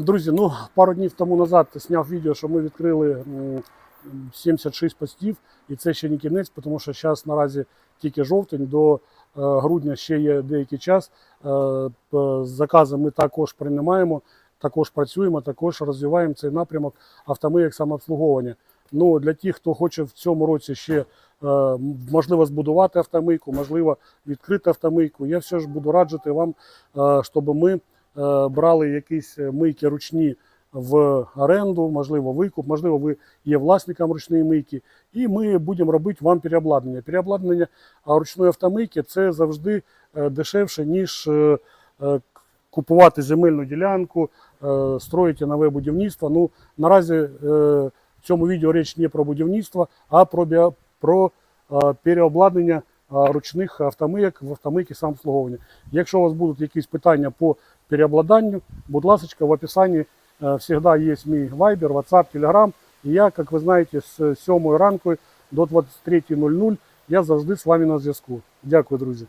Друзі, ну пару днів тому назад зняв відео, що ми відкрили 76 постів, і це ще не кінець, тому що зараз наразі тільки жовтень, до е, грудня ще є деякий час. Е, Закази ми також приймаємо, також працюємо, також розвиваємо цей напрямок автомийок самообслуговування. Ну, для тих, хто хоче в цьому році ще е, можливо збудувати автомийку, можливо відкрити автомийку, я все ж буду раджити вам, щоб ми брали якісь мийки ручні в оренду, можливо, викуп, можливо, ви є власником ручної мийки, і ми будемо робити вам переобладнання. Переобладнання ручної автомийки це завжди е, дешевше, ніж е, е, купувати земельну ділянку, е, строїти нове будівництво. Ну, наразі е, в цьому відео річ не про будівництво, а про, про е, переобладнання е, ручних автомийок в автомийки самообслуговування. Якщо у вас будуть якісь питання по переобладанню, будь ласка, в описанні завжди всегда есть мій вайбер, WhatsApp, Telegram. І я, як ви знаєте, з 7 ранку до 23.00 я завжди з вами на зв'язку. Дякую, друзі.